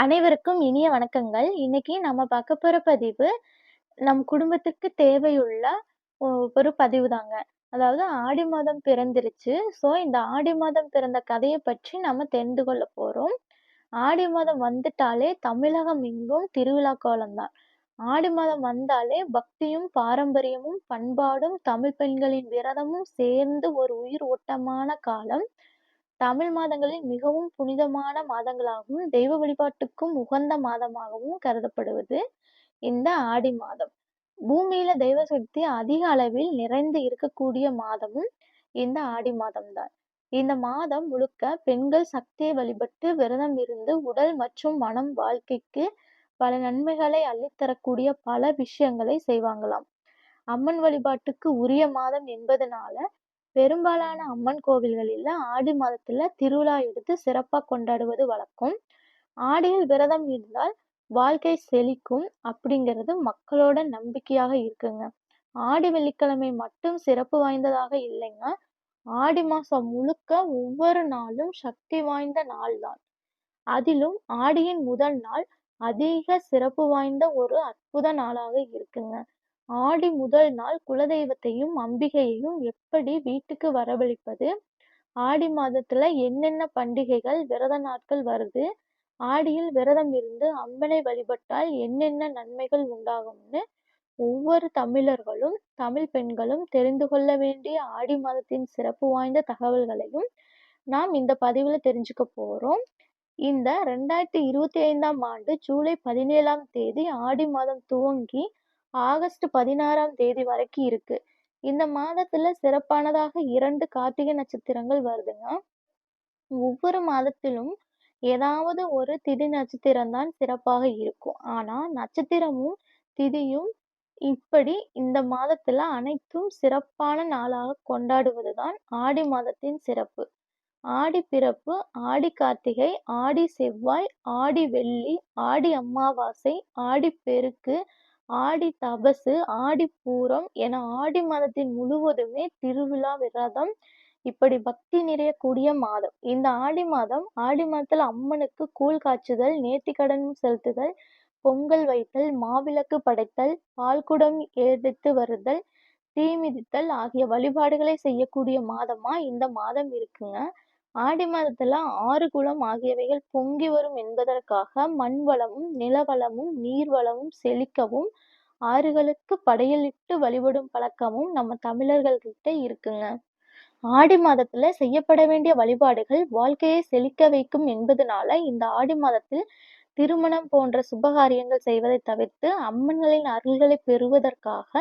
அனைவருக்கும் இனிய வணக்கங்கள். இன்னைக்கு நம்ம பார்க்க போற பதிவு, நம் குடும்பத்துக்கு தேவையுள்ள ஒரு பதிவு தாங்க. அதாவது ஆடி மாதம் பிறந்துருச்சு. ஸோ, இந்த ஆடி மாதம் பிறந்த கதையை பற்றி நம்ம தெரிந்து கொள்ள போறோம். ஆடி மாதம் வந்துட்டாலே தமிழகம் எங்கும் திருவிழா கோலம் தான். ஆடி மாதம் வந்தாலே பக்தியும், பாரம்பரியமும், பண்பாடும், தமிழ் பெண்களின் விரதமும் சேர்ந்து ஒரு உயிர் ஓட்டமான காலம். தமிழ் மாதங்களில் மிகவும் புனிதமான மாதங்களாகவும், தெய்வ வழிபாட்டுக்கும் உகந்த மாதமாகவும் கருதப்படுவது இந்த ஆடி மாதம். பூமியில தெய்வ சக்தி அதிக அளவில் நிறைந்து இருக்கக்கூடிய மாதமும் இந்த ஆடி மாதம்தான் இந்த மாதம் முழுக்க பெண்கள் சக்தியை வழிபட்டு விரதம் இருந்து உடல் மற்றும் மனம் வாழ்க்கைக்கு பல நன்மைகளை அள்ளித்தரக்கூடிய பல விஷயங்களை செய்வாங்களாம். அம்மன் வழிபாட்டுக்கு உரிய மாதம் என்பதனால பெரும்பாலான அம்மன் கோவில்களில் ஆடி மாதத்துல திருவிழா எடுத்து சிறப்பா கொண்டாடுவது வழக்கம். ஆடியில் விரதம் இருந்தால் வாழ்க்கை செழிக்கும் அப்படிங்கிறது மக்களோட நம்பிக்கையாக இருக்குங்க. ஆடி வெள்ளிக்கிழமை மட்டும் சிறப்பு வாய்ந்ததாக இல்லைங்க. ஆடி மாசம் முழுக்க ஒவ்வொரு நாளும் சக்தி வாய்ந்த நாள் தான். அதிலும் ஆடியின் முதல் நாள் அதிக சிறப்பு வாய்ந்த ஒரு அற்புத நாளாக இருக்குங்க. ஆடி முதல் நாள் குலதெய்வத்தையும், அம்பிகையையும் எப்படி வீட்டுக்கு வரவழைப்பது? ஆடி மாதத்துல என்னென்ன பண்டிகைகள், விரத நாட்கள் வருது? ஆடியில் விரதம் இருந்து அம்மனை வழிபட்டால் என்னென்ன நன்மைகள் உண்டாகும்னு ஒவ்வொரு தமிழர்களும், தமிழ் பெண்களும் தெரிந்து கொள்ள வேண்டிய ஆடி மாதத்தின் சிறப்பு வாய்ந்த தகவல்களையும் நாம் இந்த பதிவில் தெரிஞ்சுக்க போறோம். இந்த 2025ஆம் ஆண்டு ஜூலை 17ஆம் தேதி ஆடி மாதம் துவங்கி ஆகஸ்ட் 16ஆம் தேதி வரைக்கும் இருக்கு. இந்த மாதத்துல சிறப்பானதாக இரண்டு கார்த்திகை நட்சத்திரங்கள் வருதுங்க. ஒவ்வொரு மாதத்திலும் ஏதாவது ஒரு திதி நட்சத்திரம் தான் சிறப்பாக இருக்கும். ஆனா நட்சத்திரமும், திதியும் இப்படி இந்த மாதத்துல அனைத்தும் சிறப்பான நாளாக கொண்டாடுவதுதான் ஆடி மாதத்தின் சிறப்பு. ஆடி பிறப்பு, ஆடி கார்த்திகை, ஆடி செவ்வாய், ஆடி வெள்ளி, ஆடி அமாவாசை, ஆடி பெருக்கு, ஆடி தபசு, ஆடி பூரம் என ஆடி மாதத்தின் முழுவதுமே திருவிழா, விரதம் இப்படி பக்தி நிறையக்கூடிய மாதம். இந்த ஆடி மாதம் ஆடி மாதத்துல அம்மனுக்கு கூழ் காய்ச்சுதல், நேர்த்திக்கடன் செலுத்துதல், பொங்கல் வைத்தல், மாவிளக்கு படைத்தல், பால்குடம் எடுத்து வருதல், தீ மிதித்தல் ஆகிய வழிபாடுகளை செய்யக்கூடிய மாதமா இந்த மாதம் இருக்குங்க. ஆடி மாதத்துல ஆறு, குளம் ஆகியவைகள் பொங்கி வரும் என்பதற்காக மண் வளமும், நில வளமும், நீர் வளமும் செழிக்கவும் ஆறுகளுக்கு படையலிட்டு வழிபடும் பழக்கமும் நம்ம தமிழர்கள் கிட்ட இருக்குங்க. ஆடி மாதத்துல செய்யப்பட வேண்டிய வழிபாடுகள் வாழ்க்கையை செழிக்க வைக்கும் என்பதனால இந்த ஆடி மாதத்தில் திருமணம் போன்ற சுபகாரியங்கள் செய்வதை தவிர்த்து அம்மன்களின் அருள்களை பெறுவதற்காக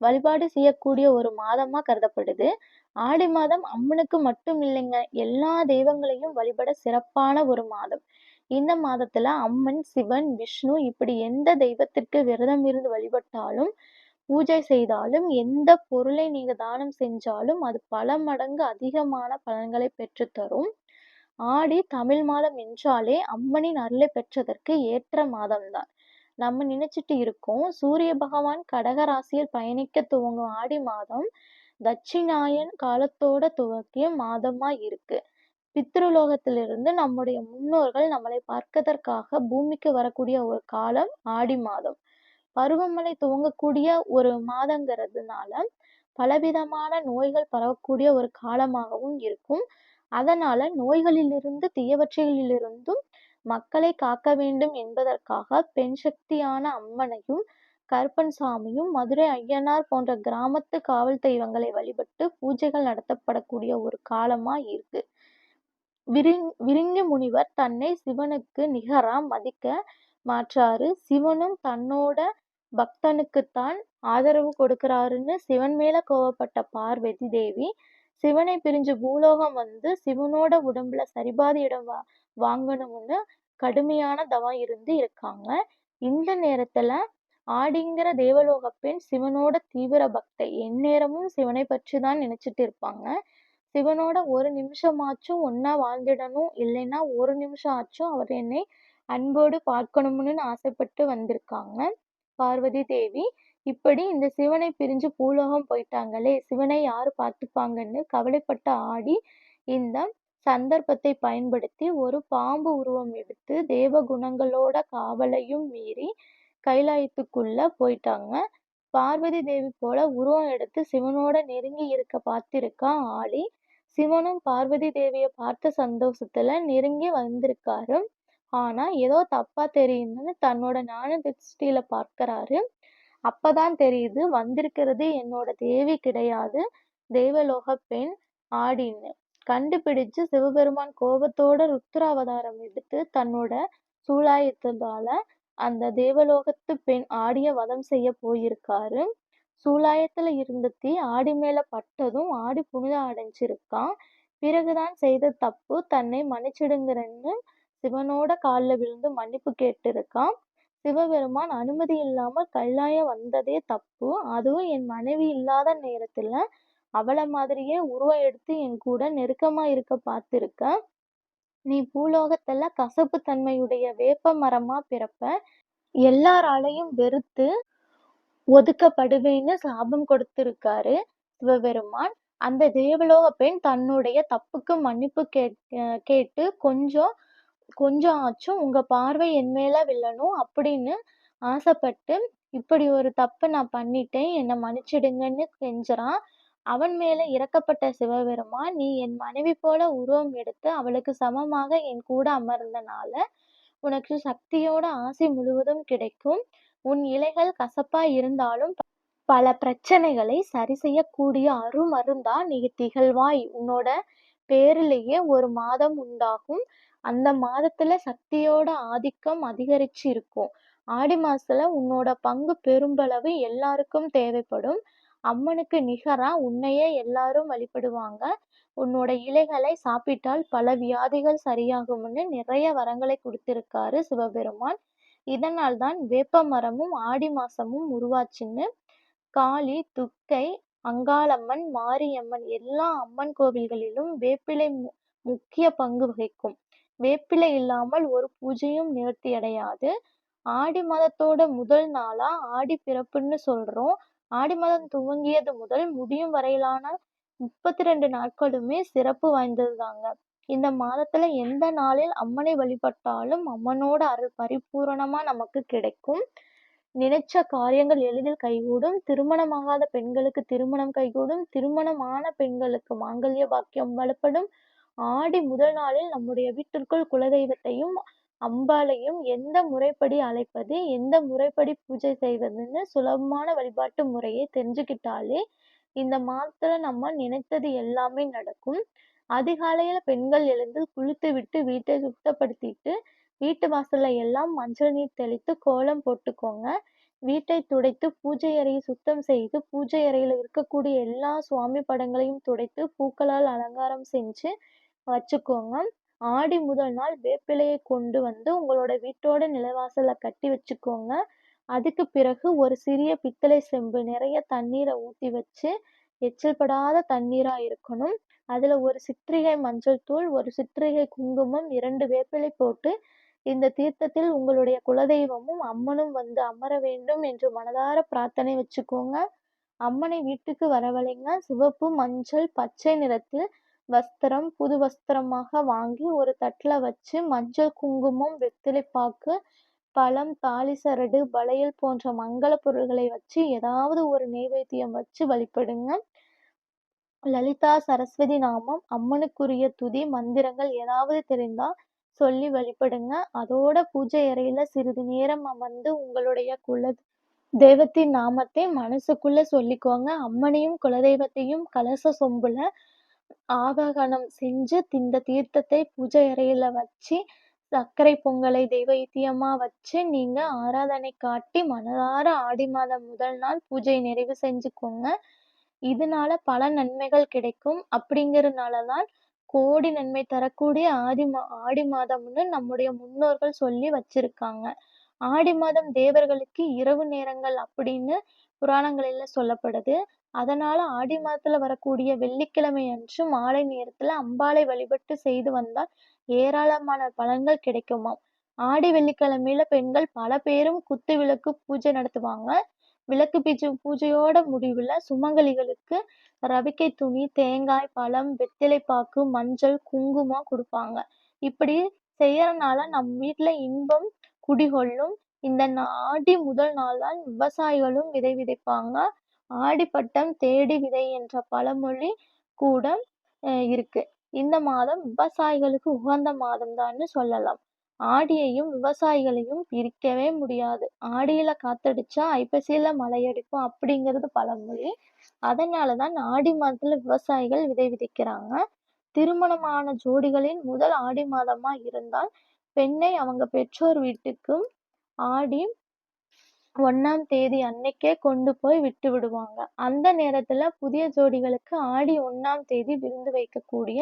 வழிபாடு செய்யக்கூடிய ஒரு மாதமா கருதப்படுது. ஆடி மாதம் அம்மனுக்கு மட்டும் இல்லைங்க, எல்லா தெய்வங்களையும் வழிபட சிறப்பான ஒரு மாதம். இந்த மாதத்துல அம்மன், சிவன், விஷ்ணு இப்படி எந்த தெய்வத்திற்கு விரதம் இருந்து வழிபட்டாலும், பூஜை செய்தாலும், எந்த பொருளை நீங்க தானம் செஞ்சாலும் அது பல மடங்கு அதிகமான பலன்களை பெற்று தரும். ஆடி தமிழ் மாதம் என்றாலே அம்மனின் அருளை பெற்றதற்கு ஏற்ற மாதம்தான் நம்ம நினைச்சிட்டு இருக்கோம் சூரிய பகவான் கடக ராசியில் பயணிக்க துவங்கும் ஆடி மாதம் தட்சிணாயன் காலத்தோட துவக்கிய மாதமா இருக்கு. பித்ருலோகத்திலிருந்து நம்முடைய முன்னோர்கள் நம்மளை பார்க்கதற்காக பூமிக்கு வரக்கூடிய ஒரு காலம் ஆடி மாதம். பருவமழை துவங்கக்கூடிய ஒரு மாதங்கிறதுனால பலவிதமான நோய்கள் பரவக்கூடிய ஒரு காலமாகவும் இருக்கும். அதனால நோய்களிலிருந்து, தீயவற்றைகளிலிருந்தும் மக்களை காக்க வேண்டும் என்பதற்காக பெண் சக்தியான அம்மனையும், கருப்பன் சாமியும், மதுரை அய்யனார் போன்ற கிராமத்து காவல் தெய்வங்களை வழிபட்டு பூஜைகள் நடத்தப்படக்கூடிய ஒரு காலமா இருக்கு. விரிங் விரிங்கி முனிவர் தன்னை சிவனுக்கு நிகரா மதிக்க மாற்றாரு சிவனும் தன்னோட பக்தனுக்குத்தான் ஆதரவு கொடுக்கிறாருன்னு சிவன் மேல கோவப்பட்ட பார்வதி தேவி, சிவனை பிரிஞ்சு பூலோகம் வந்து சிவனோட உடம்புல சரிபாதி இடம் வா வாங்கணும்னு கடுமையான தவம் இருந்து இருக்காங்க. இந்த நேரத்துல ஆடிங்கிற தேவலோக பெண் சிவனோட தீவிர பக்தை. எந்நேரமும் சிவனை பற்றி தான் நினைச்சிட்டு இருப்பாங்க. சிவனோட ஒரு நிமிஷமாச்சும் ஒன்னா வாழ்ந்திடணும், இல்லைன்னா ஒரு நிமிஷம் ஆச்சும் அவர் என்னை அன்போடு பார்க்கணும்னு ஆசைப்பட்டு வந்திருக்காங்க பார்வதி தேவி. இப்படி இந்த சிவனை பிரிஞ்சு பூலோகம் போயிட்டாங்களே, சிவனை யாரு பார்த்துப்பாங்கன்னு கவலைப்பட்ட ஆடி இந்த சந்தர்ப்பத்தை பயன்படுத்தி ஒரு பாம்பு உருவம் எடுத்து தேவ குணங்களோட காவலையும் மீறி கைலாயத்துக்குள்ள போயிட்டாங்க. பார்வதி தேவி போல உருவம் எடுத்து சிவனோட நெருங்கி இருக்க பார்த்திருக்கான் ஆளி சிவனும் பார்வதி தேவியை பார்த்த சந்தோஷத்துல நெருங்கி வந்திருக்காரு. ஆனா ஏதோ தப்பா தெரியுதுன்னு தன்னோட ஞான திருஷ்டியில பார்க்கறாரு. அப்பதான் தெரியுது வந்திருக்கிறது என்னோட தேவி கிடையாது தேவலோகப் பெண் ஆடின்னு. கண்டுபிடிச்சு சிவபெருமான் கோபத்தோட ருத்ராவதாரம் எடுத்து தன்னோட சூலாயுதத்தால அந்த தேவலோகத்து பெண் ஆடிய வதம் செய்யப் போயிருக்காரு. சூலாயத்துல இருந்த தீ ஆடி மேல பட்டதும் ஆடி புனிதம் அடைஞ்சிருக்கான். பிறகுதான் செய்த தப்பு தன்னை மன்னிச்சிடுங்கிறன்னு சிவனோட கால்ல விழுந்து மன்னிப்பு கேட்டிருக்கான். சிவபெருமான் அனுமதி இல்லாம கைலாயம் வந்ததே தப்பு. அதுவும் என் மனைவி இல்லாத நேரத்துல அவளை மாதிரியே உருவம் எடுத்து என் கூட நெருக்கமா இருக்க பார்த்திருக்க. நீ பூலோகத்துல கசப்பு தன்மையுடைய வேப்ப மரமா பிறப்ப. எல்லாராலையும் வெறுத்து ஒதுக்கப்படுவேன்னு சாபம் கொடுத்திருக்காரு சிவபெருமான். அந்த தேவலோகப் பெண் தன்னுடைய தப்புக்கு மன்னிப்பு கேட்டு கொஞ்சம் கொஞ்சம் ஆச்சும் உங்க பார்வை என் மேல விழணும் அப்படின்னு ஆசைப்பட்டு இப்படி ஒரு தப்பு நான் பண்ணிட்டேன் என்னை மன்னிச்சிடுங்கன்னு கெஞ்சுறான். அவன் மேலே இரக்கப்பட்ட சிவபெருமான் நீ என் மனைவி போல உருவம் எடுத்து அவளுக்கு சமமாக என் கூட அமர்ந்தனால உனக்கு சக்தியோட ஆசை முழுவதும் கிடைக்கும். உன் இலைகள் கசப்பா இருந்தாலும் பல பிரச்சனைகளை சரி செய்யக்கூடிய அருமருந்தா நீ திகழ்வாய். உன்னோட பேரிலேயே ஒரு மாதம் உண்டாகும். அந்த மாதத்துல சக்தியோட ஆதிக்கம் அதிகரிச்சு இருக்கும். ஆடி மாசத்துல உன்னோட பங்கு பெரும்பளவு எல்லாருக்கும் தேவைப்படும். அம்மனுக்கு நிகரா உன்னையே எல்லாரும் வழிபடுவாங்க. உன்னோட இலைகளை சாப்பிட்டால் பல வியாதிகள் சரியாகும்னு நிறைய வரங்களை கொடுத்திருக்காரு சிவபெருமான். இதனால்தான் வேப்ப மரமும் ஆடி மாசமும் உருவாச்சுன்னு காளி, துக்கை அங்காளம்மன், மாரியம்மன் எல்லா அம்மன் கோவில்களிலும் வேப்பிலை முக்கிய பங்கு வகிக்கும். வேப்பிலை இல்லாமல் ஒரு பூஜையும் நேர்த்தியடையாது. ஆடி மாதத்தோட முதல் நாளா ஆடி பிறப்புன்னு சொல்றோம். ஆடி மாதம் துவங்கியது முதல் முடியும் வரையிலான முப்பத்தி ரெண்டு நாட்களுமே சிறப்பு வாய்ந்ததுதாங்க. இந்த மாதத்துல எந்த நாளில் அம்மனை வழிபட்டாலும் அம்மனோட அருள் பரிபூரணமா நமக்கு கிடைக்கும். நினைச்ச காரியங்கள் எளிதில் கைகூடும். திருமணமாகாத பெண்களுக்கு திருமணம் கைகூடும். திருமணம் ஆன பெண்களுக்கு மாங்கல்ய பாக்கியம் வலுப்படும் ஆடி முதல் நாளில் நம்முடைய வீட்டிற்குள் குலதெய்வத்தையும் அம்பாளையும் எந்த முறைப்படி அழைப்பது, எந்த முறைப்படி பூஜை செய்வதுன்னு சுலபமான வழிபாட்டு முறையை தெரிஞ்சுக்கிட்டாலே இந்த மாதத்துல நம்ம நினைத்தது எல்லாமே நடக்கும். அதிகாலையில பெண்கள் எழுந்து குளித்துவிட்டு வீட்டை சுத்தப்படுத்திட்டு வீட்டு வாசல்ல எல்லாம் மஞ்சள் நீர் தெளித்து கோலம் போட்டுக்கோங்க. வீட்டை துடைத்து பூஜை அறையை சுத்தம் செய்து பூஜை அறையில இருக்கக்கூடிய எல்லா சுவாமி படங்களையும் துடைத்து பூக்களால் அலங்காரம் செஞ்சு வச்சுக்கோங்க. ஆடி முதல் நாள் வேப்பிலையை கொண்டு வந்து உங்களோட வீட்டோட நிலைவாசல்ல கட்டி வச்சுக்கோங்க. அதுக்கு பிறகு ஒரு சிறிய பித்தளை செம்பு நிறைய தண்ணீரை ஊற்றி வச்சு எச்சில் படாத இருக்கணும். அதில் ஒரு சிற்றிகை மஞ்சள் தூள், ஒரு சிற்றிகை குங்குமம், இரண்டு வேப்பிலை போட்டு இந்த தீர்த்தத்தில் உங்களுடைய குலதெய்வமும் அம்மனும் வந்து அமர வேண்டும் என்று மனதார பிரார்த்தனை வச்சுக்கோங்க. அம்மனை வீட்டுக்கு வரவழைங்க. சிவப்பு, மஞ்சள், பச்சை நிறத்தில் வஸ்திரம் புது வஸ்திரமாக வாங்கி ஒரு தட்டுல வச்சு மஞ்சள், குங்குமம், வெற்றிலைப்பாக்கு, பழம், தாலி சரடு, வளையல் போன்ற மங்கள பொருள்களை வச்சு ஏதாவது ஒரு நெய்வேத்தியம் வச்சு வழிபடுங்க. லலிதா சரஸ்வதி நாமம், அம்மனுக்குரிய துதி, மந்திரங்கள் ஏதாவது தெரிந்தா சொல்லி வழிபடுங்க. அதோட பூஜை அறையில சிறிது நேரம் அமர்ந்து உங்களுடைய குல தெய்வத்தின் நாமத்தை மனசுக்குள்ள சொல்லிக்கோங்க. அம்மனையும் குலதெய்வத்தையும் கலச சொம்புல ஆவாகனம் செஞ்சு இந்த தீர்த்தத்தை பூஜை அறையில வச்சு சர்க்கரை பொங்கலை தெய்வீத்தியமா வச்சு நீங்க ஆராதனை காட்டி மனதார ஆடி மாதம் முதல் நாள் பூஜையை நிறைவு செஞ்சுக்கோங்க. இதனால பல நன்மைகள் கிடைக்கும். அப்படிங்கறதுனாலதான் கோடி நன்மை தரக்கூடிய ஆடி மா ஆடி மாதம்னு நம்முடைய முன்னோர்கள் சொல்லி வச்சிருக்காங்க. ஆடி மாதம் தேவர்களுக்கு இரவு நேரங்கள் அப்படின்னு புராணங்களில சொல்லப்படுது. அதனால ஆடி மாதத்துல வரக்கூடிய வெள்ளிக்கிழமை அன்று மாலை நேரத்துல அம்பாளை வழிபட்டு செய்து வந்தால் ஏராளமான பலன்கள் கிடைக்குமாம். ஆடி வெள்ளிக்கிழமையில பெண்கள் பல பேரும் குத்து விளக்கு பூஜை நடத்துவாங்க. விளக்கு பூஜை பூஜையோட முடிவுல சுமங்கலிகளுக்கு ரவிக்கை துணி, தேங்காய், பழம், வெத்திலைப்பாக்கு மஞ்சள், குங்குமம் கொடுப்பாங்க இப்படி செய்யறனால நம் வீட்டில் இன்பம் குடிகொள்ளும். இந்த ஆடி முதல் நாள்தான் விவசாயிகளும் விதை விதைப்பாங்க. ஆடிப்பட்டம் தேடி விதை என்ற பழமொழி கூட இருக்கு. இந்த மாதம் விவசாயிகளுக்கு உகந்த மாதம்தான்னு சொல்லலாம். ஆடியையும் விவசாயிகளையும் பிரிக்கவே முடியாது. ஆடியில காத்தடிச்சா ஐப்பசியில மழையடிக்கும் அப்படிங்கிறது பழமொழி. அதனாலதான் ஆடி மாதத்துல விவசாயிகள் விதை விதைக்கிறாங்க. திருமணமான ஜோடிகளின் முதல் ஆடி மாதமா இருந்தால் பெண்ணை அவங்க பெற்றோர் வீட்டுக்கும் ஆடி ஒண்ணாம் தேதி அன்னைக்கே கொண்டு போய் விட்டு விடுவாங்க. அந்த நேரத்துல புதிய ஜோடிகளுக்கு ஆடி ஒன்றாம் தேதி விருந்து வைக்கக்கூடிய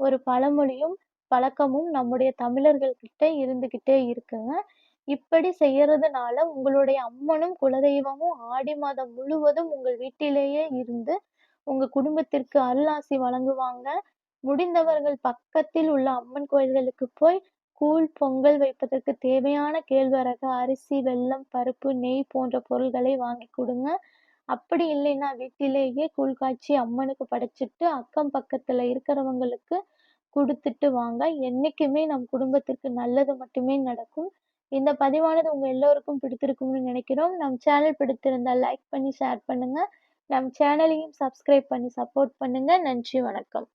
ஒரு பழமொழியும் பழக்கமும் நம்முடைய தமிழர்கள் கிட்ட இருந்துகிட்டே இருக்குங்க. இப்படி செய்யறதுனால உங்களுடைய அம்மனும் குலதெய்வமும் ஆடி மாதம் முழுவதும் உங்கள் வீட்டிலேயே இருந்து உங்க குடும்பத்திற்கு அருளாசி வழங்குவாங்க. முடிந்தவர்கள் பக்கத்தில் உள்ள அம்மன் கோயில்களுக்கு போய் கூழ், பொங்கல் வைப்பதற்கு தேவையான கேழ்வரகு, அரிசி, வெல்லம், பருப்பு, நெய் போன்ற பொருள்களை வாங்கி கொடுங்க. அப்படி இல்லைன்னா வீட்டிலேயே கூழ் காய்ச்சி அம்மனுக்கு படைச்சிட்டு அக்கம் பக்கத்துல இருக்கிறவங்களுக்கு கொடுத்துட்டு வாங்க. என்னைக்குமே நம் குடும்பத்திற்கு நல்லது மட்டுமே நடக்கும். இந்த பதிவானது உங்க எல்லோருக்கும் பிடித்திருக்கும்னு நினைக்கிறோம். நம் சேனல் பிடித்திருந்தால் லைக் பண்ணி ஷேர் பண்ணுங்க. நம் சேனலையும் சப்ஸ்கிரைப் பண்ணி சப்போர்ட் பண்ணுங்க. நன்றி வணக்கம்.